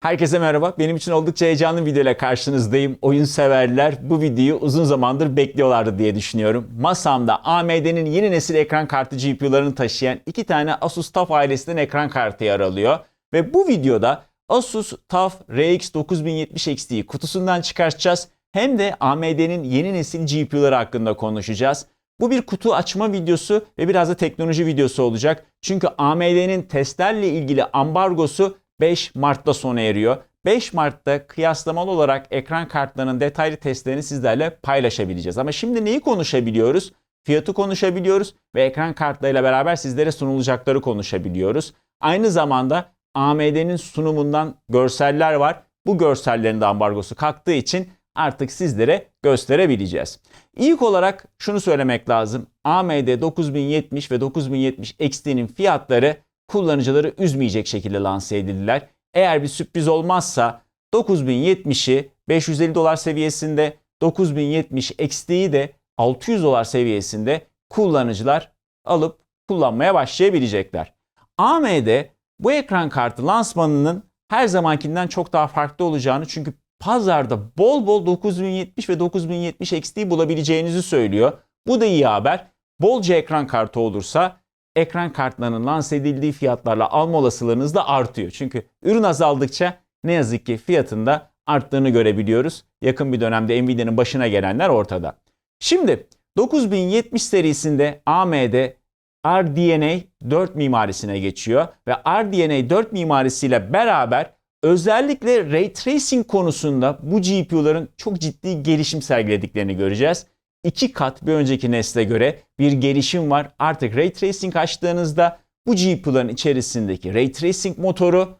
Herkese merhaba. Benim için oldukça heyecanlı bir video ile karşınızdayım. Oyun severler bu videoyu uzun zamandır bekliyorlardı diye düşünüyorum. Masamda AMD'nin yeni nesil ekran kartı GPU'larını taşıyan iki tane Asus TUF ailesinden ekran kartı yer alıyor. Ve bu videoda Asus TUF RX 9070 XT'yi kutusundan çıkartacağız. Hem de AMD'nin yeni nesil GPU'ları hakkında konuşacağız. Bu bir kutu açma videosu ve biraz da teknoloji videosu olacak. Çünkü AMD'nin testlerle ilgili ambargosu 5 Mart'ta sona eriyor. 5 Mart'ta kıyaslamalı olarak ekran kartlarının detaylı testlerini sizlerle paylaşabileceğiz. Ama şimdi neyi konuşabiliyoruz? Fiyatı konuşabiliyoruz ve ekran kartlarıyla beraber sizlere sunulacakları konuşabiliyoruz. Aynı zamanda AMD'nin sunumundan görseller var. Bu görsellerin de ambargosu kalktığı için artık sizlere gösterebileceğiz. İlk olarak şunu söylemek lazım. AMD 9070 ve 9070 XT'nin fiyatları kullanıcıları üzmeyecek şekilde lanse edildiler. Eğer bir sürpriz olmazsa 9070'i 550 dolar seviyesinde, 9070 XT'yi de 600 dolar seviyesinde kullanıcılar alıp kullanmaya başlayabilecekler. AMD bu ekran kartı lansmanının her zamankinden çok daha farklı olacağını çünkü pazarda bol bol 9070 ve 9070 XT'yi bulabileceğinizi söylüyor. Bu da iyi haber. Bolca ekran kartı olursa ekran kartlarının lanse edildiği fiyatlarla alma olasılığınız da artıyor. Çünkü ürün azaldıkça ne yazık ki fiyatında arttığını görebiliyoruz. Yakın bir dönemde Nvidia'nın başına gelenler ortada. Şimdi 9070 serisinde AMD RDNA 4 mimarisine geçiyor ve RDNA 4 mimarisiyle beraber özellikle Ray Tracing konusunda bu GPU'ların çok ciddi gelişim sergilediklerini göreceğiz. İki kat bir önceki nesle göre bir gelişim var. Artık Ray Tracing açtığınızda bu GPU'ların içerisindeki Ray Tracing motoru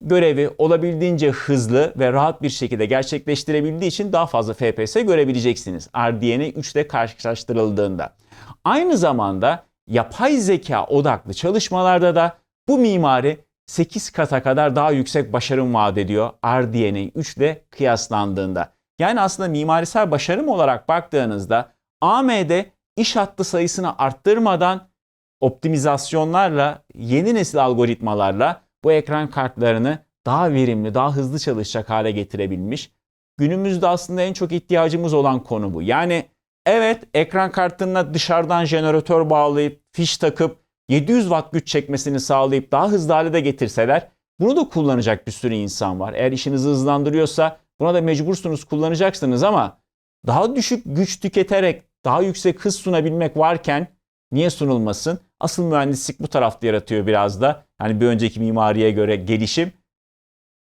görevi olabildiğince hızlı ve rahat bir şekilde gerçekleştirebildiği için daha fazla FPS görebileceksiniz. RDNA 3 ile karşılaştırıldığında. Aynı zamanda yapay zeka odaklı çalışmalarda da bu mimari 8 kata kadar daha yüksek başarım vaat ediyor RDNA 3 ile kıyaslandığında. Yani aslında mimarisel başarım olarak baktığınızda AMD iş hattı sayısını arttırmadan optimizasyonlarla, yeni nesil algoritmalarla bu ekran kartlarını daha verimli, daha hızlı çalışacak hale getirebilmiş. Günümüzde aslında en çok ihtiyacımız olan konu bu. Yani evet ekran kartına dışarıdan jeneratör bağlayıp, fiş takıp 700 watt güç çekmesini sağlayıp daha hızlı hale de getirseler bunu da kullanacak bir sürü insan var. Eğer işinizi hızlandırıyorsa buna da mecbursunuz kullanacaksınız ama daha düşük güç tüketerek daha yüksek hız sunabilmek varken niye sunulmasın? Asıl mühendislik bu tarafta yaratıyor biraz da. Yani bir önceki mimariye göre gelişim.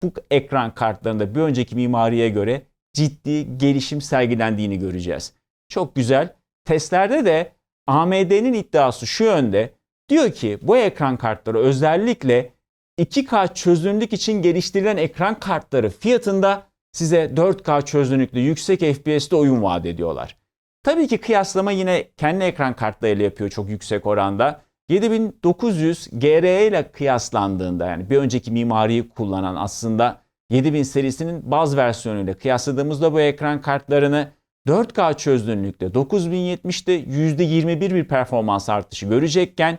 Bu ekran kartlarında bir önceki mimariye göre ciddi gelişim sergilendiğini göreceğiz. Çok güzel. Testlerde de AMD'nin iddiası şu yönde. Diyor ki bu ekran kartları özellikle 2K çözünürlük için geliştirilen ekran kartları fiyatında size 4K çözünürlüklü yüksek FPS'te oyun vaat ediyorlar. Tabii ki kıyaslama yine kendi ekran kartlarıyla yapıyor çok yüksek oranda. 7900 GRE ile kıyaslandığında yani bir önceki mimariyi kullanan aslında 7000 serisinin baz versiyonuyla kıyasladığımızda bu ekran kartlarını 4K çözünürlükte 9070'te %21 bir performans artışı görecekken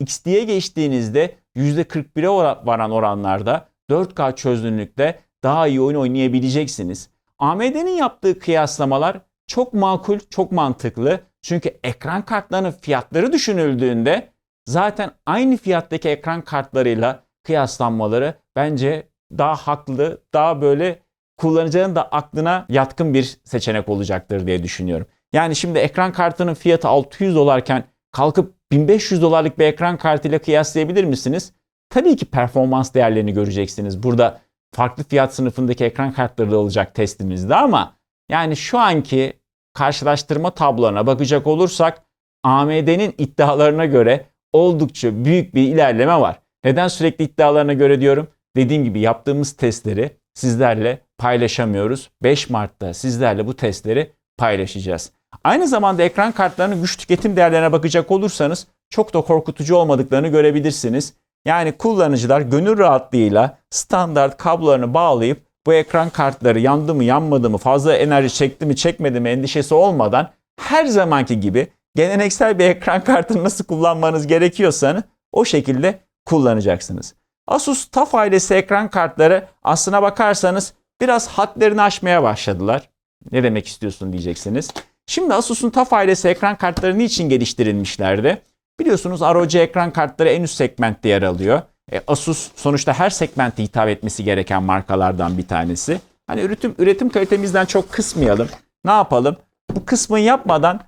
XD'ye geçtiğinizde %41'e varan oranlarda 4K çözünürlükte daha iyi oyun oynayabileceksiniz. AMD'nin yaptığı kıyaslamalar çok makul, çok mantıklı. Çünkü ekran kartlarının fiyatları düşünüldüğünde zaten aynı fiyattaki ekran kartlarıyla kıyaslanmaları bence daha haklı, daha böyle kullanıcının da aklına yatkın bir seçenek olacaktır diye düşünüyorum. Yani şimdi ekran kartının fiyatı 600 dolarken kalkıp 1500 dolarlık bir ekran kartıyla kıyaslayabilir misiniz? Tabii ki performans değerlerini göreceksiniz. Burada farklı fiyat sınıfındaki ekran kartları da olacak testimizde ama yani şu anki karşılaştırma tablolarına bakacak olursak AMD'nin iddialarına göre oldukça büyük bir ilerleme var. Neden sürekli iddialarına göre diyorum? Dediğim gibi yaptığımız testleri sizlerle paylaşamıyoruz. 5 Mart'ta sizlerle bu testleri paylaşacağız. Aynı zamanda ekran kartlarının güç tüketim değerlerine bakacak olursanız çok da korkutucu olmadıklarını görebilirsiniz. Yani kullanıcılar gönül rahatlığıyla standart kablolarını bağlayıp bu ekran kartları yandı mı yanmadı mı fazla enerji çekti mi çekmedi mi endişesi olmadan her zamanki gibi geleneksel bir ekran kartını nasıl kullanmanız gerekiyorsanız o şekilde kullanacaksınız. Asus TUF ailesi ekran kartları aslına bakarsanız biraz hadlerini aşmaya başladılar. Ne demek istiyorsun diyeceksiniz. Şimdi Asus'un TUF ailesi ekran kartları niçin geliştirilmişlerdi? Biliyorsunuz ROG ekran kartları en üst segmentte yer alıyor. E, Asus sonuçta her segmente hitap etmesi gereken markalardan bir tanesi. Hani üretim üretim kalitemizden çok kısmayalım. Ne yapalım? Bu kısmı yapmadan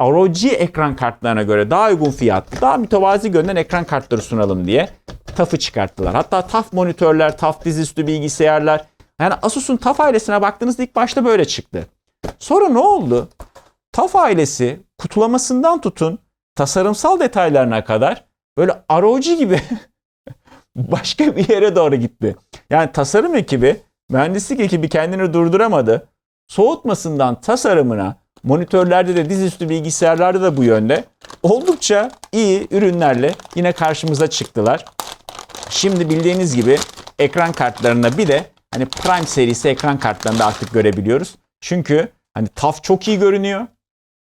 ROG ekran kartlarına göre daha uygun fiyatlı, daha mütevazi görünen ekran kartları sunalım diye TAF'ı çıkarttılar. Hatta TAF monitörler, TAF dizüstü bilgisayarlar. Yani Asus'un TAF ailesine baktığınızda ilk başta böyle çıktı. Sonra ne oldu? TAF ailesi kutulamasından tutun tasarımsal detaylarına kadar böyle ROG gibi başka bir yere doğru gitti. Yani tasarım ekibi, mühendislik ekibi kendini durduramadı. Soğutmasından tasarımına, monitörlerde de dizüstü bilgisayarlarda da bu yönde oldukça iyi ürünlerle yine karşımıza çıktılar. Şimdi bildiğiniz gibi ekran kartlarına bir de hani Prime serisi ekran kartlarında artık görebiliyoruz. Çünkü hani TAF çok iyi görünüyor.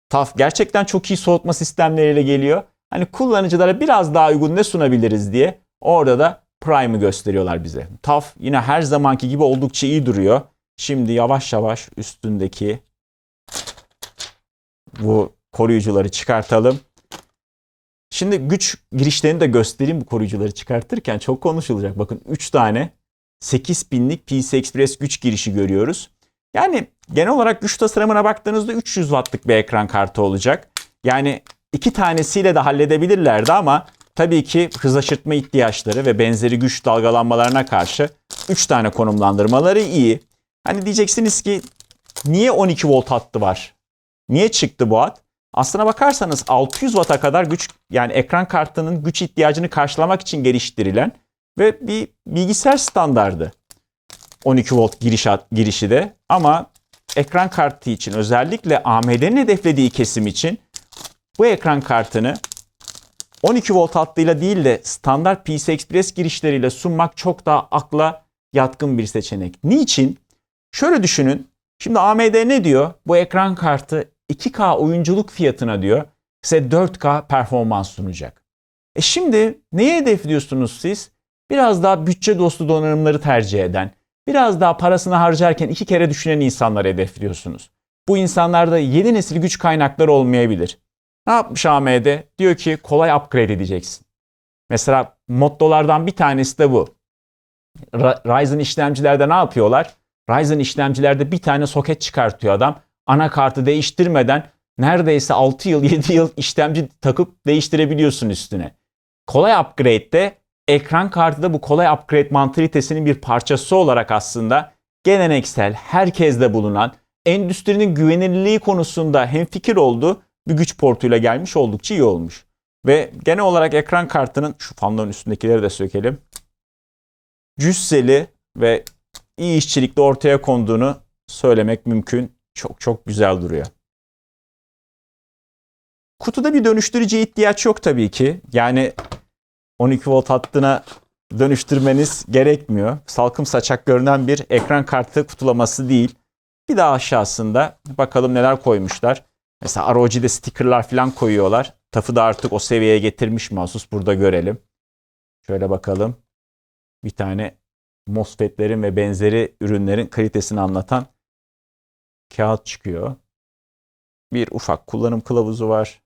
TAF gerçekten çok iyi soğutma sistemleriyle geliyor. Hani kullanıcılara biraz daha uygun ne sunabiliriz diye orada da Prime'ı gösteriyorlar bize. TAF yine her zamanki gibi oldukça iyi duruyor. Şimdi yavaş yavaş üstündeki bu koruyucuları çıkartalım. Şimdi güç girişlerini de göstereyim bu koruyucuları çıkartırken çok konuşulacak. Bakın 3 tane 8 pinlik PC Express güç girişi görüyoruz. Yani genel olarak güç tasarımına baktığınızda 300 wattlık bir ekran kartı olacak. Yani iki tanesiyle de halledebilirlerdi ama tabii ki hız aşırtma ihtiyaçları ve benzeri güç dalgalanmalarına karşı 3 tane konumlandırmaları iyi. Hani diyeceksiniz ki niye 12 volt hattı var? Niye çıktı bu hat? Aslına bakarsanız 600 Watt'a kadar güç yani ekran kartının güç ihtiyacını karşılamak için geliştirilen ve bir bilgisayar standardı. 12 volt giriş girişi de ama ekran kartı için özellikle AMD'nin hedeflediği kesim için bu ekran kartını 12 volt hattıyla değil de standart PCI Express girişleriyle sunmak çok daha akla yatkın bir seçenek. Niçin? Şöyle düşünün. Şimdi AMD ne diyor? Bu ekran kartı 2K oyunculuk fiyatına diyor size 4K performans sunacak. E şimdi neye hedefliyorsunuz siz? Biraz daha bütçe dostu donanımları tercih eden, biraz daha parasını harcarken iki kere düşünen insanları hedefliyorsunuz. Bu insanlarda yeni nesil güç kaynakları olmayabilir. Ne yapmış AMD? Diyor ki kolay upgrade edeceksin. Mesela mottolardan bir tanesi de bu. Ryzen işlemcilerde ne yapıyorlar? Ryzen işlemcilerde bir tane soket çıkartıyor adam. Anakartı değiştirmeden neredeyse 6 yıl 7 yıl işlemci takıp değiştirebiliyorsun üstüne. Kolay upgrade'de ekran kartı da bu kolay upgrade mantalitesinin bir parçası olarak aslında geleneksel, herkeste bulunan, endüstrinin güvenilirliği konusunda hemfikir olduğu bir güç portuyla gelmiş oldukça iyi olmuş. Ve genel olarak ekran kartının şu fanların üstündekileri de sökelim. Cüsseli ve iyi işçilikle ortaya konduğunu söylemek mümkün. Çok çok güzel duruyor. Kutuda bir dönüştürücü ihtiyaç yok tabii ki. Yani 12 volt hattına dönüştürmeniz gerekmiyor. Salkım saçak görünen bir ekran kartı kutulaması değil. Bir daha aşağısında bakalım neler koymuşlar. Mesela ROG'de stickerlar falan koyuyorlar. TAF'ı da artık o seviyeye getirmiş mahsus burada görelim. Şöyle bakalım. Bir tane MOSFET'lerin ve benzeri ürünlerin kalitesini anlatan kağıt çıkıyor. Bir ufak kullanım kılavuzu var.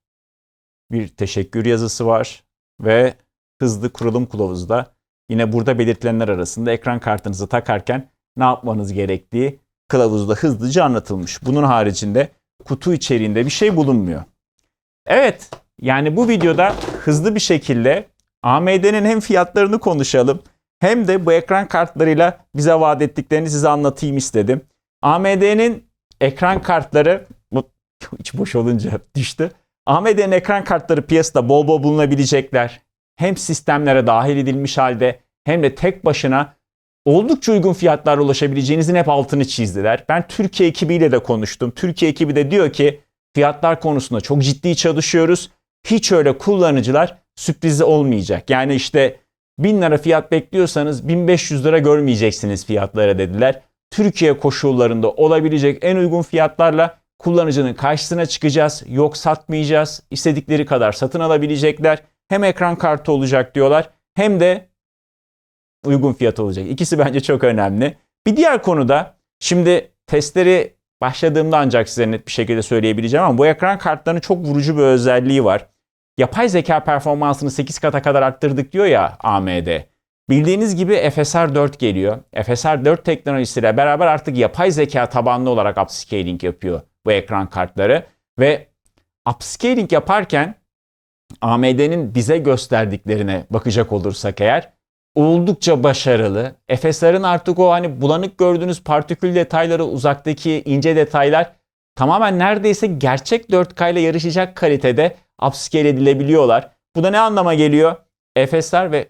Bir teşekkür yazısı var ve hızlı kurulum kılavuzu da yine burada belirtilenler arasında ekran kartınızı takarken ne yapmanız gerektiği kılavuzda hızlıca anlatılmış. Bunun haricinde kutu içeriğinde bir şey bulunmuyor. Evet, yani bu videoda hızlı bir şekilde AMD'nin hem fiyatlarını konuşalım hem de bu ekran kartlarıyla bize vaat ettiklerini size anlatayım istedim. AMD'nin ekran kartları bu iç boş olunca düştü. AMD'nin ekran kartları piyasada bol bol bulunabilecekler. Hem sistemlere dahil edilmiş halde hem de tek başına oldukça uygun fiyatlarla ulaşabileceğinizin hep altını çizdiler. Ben Türkiye ekibiyle de konuştum. Türkiye ekibi de diyor ki fiyatlar konusunda çok ciddi çalışıyoruz. Hiç öyle kullanıcılar sürprizi olmayacak. Yani işte 1000 lira fiyat bekliyorsanız 1500 lira görmeyeceksiniz fiyatlara dediler. Türkiye koşullarında olabilecek en uygun fiyatlarla kullanıcının karşısına çıkacağız. Yok satmayacağız. İstedikleri kadar satın alabilecekler. Hem ekran kartı olacak diyorlar hem de uygun fiyat olacak. İkisi bence çok önemli. Bir diğer konuda şimdi testleri başladığımda ancak size net bir şekilde söyleyebileceğim ama bu ekran kartlarının çok vurucu bir özelliği var. Yapay zeka performansını 8 kata kadar arttırdık diyor ya AMD. Bildiğiniz gibi FSR 4 geliyor. FSR 4 teknolojisiyle beraber artık yapay zeka tabanlı olarak upscaling yapıyor bu ekran kartları. Ve upscaling yaparken AMD'nin bize gösterdiklerine bakacak olursak eğer oldukça başarılı. FSR'ın artık o hani bulanık gördüğünüz partikül detayları, uzaktaki ince detaylar tamamen neredeyse gerçek 4K ile yarışacak kalitede upscale edilebiliyorlar. Bu da ne anlama geliyor? FSR ve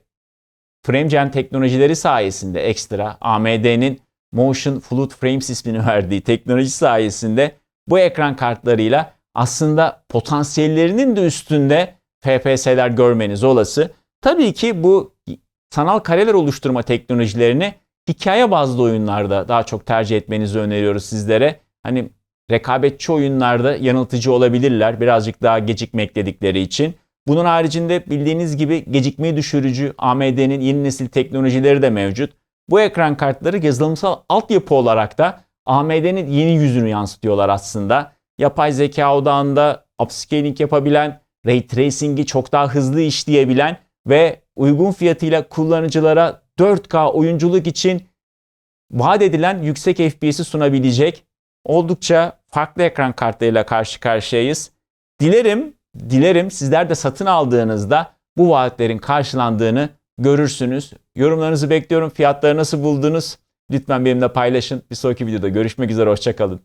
FrameGen teknolojileri sayesinde ekstra AMD'nin Motion Fluid Frames ismini verdiği teknoloji sayesinde bu ekran kartlarıyla aslında potansiyellerinin de üstünde FPS'ler görmeniz olası. Tabii ki bu sanal kareler oluşturma teknolojilerini hikaye bazlı oyunlarda daha çok tercih etmenizi öneriyoruz sizlere. Hani rekabetçi oyunlarda yanıltıcı olabilirler birazcık daha gecikme ekledikleri için. Bunun haricinde bildiğiniz gibi gecikmeyi düşürücü AMD'nin yeni nesil teknolojileri de mevcut. Bu ekran kartları yazılımsal altyapı olarak da AMD'nin yeni yüzünü yansıtıyorlar aslında. Yapay zeka odağında upscaling yapabilen, ray tracing'i çok daha hızlı işleyebilen ve uygun fiyatıyla kullanıcılara 4K oyunculuk için vaat edilen yüksek FPS'i sunabilecek oldukça farklı ekran kartlarıyla karşı karşıyayız. Dilerim, dilerim sizler de satın aldığınızda bu vaatlerin karşılandığını görürsünüz. Yorumlarınızı bekliyorum. Fiyatları nasıl buldunuz? Lütfen benimle paylaşın. Bir sonraki videoda görüşmek üzere. Hoşçakalın.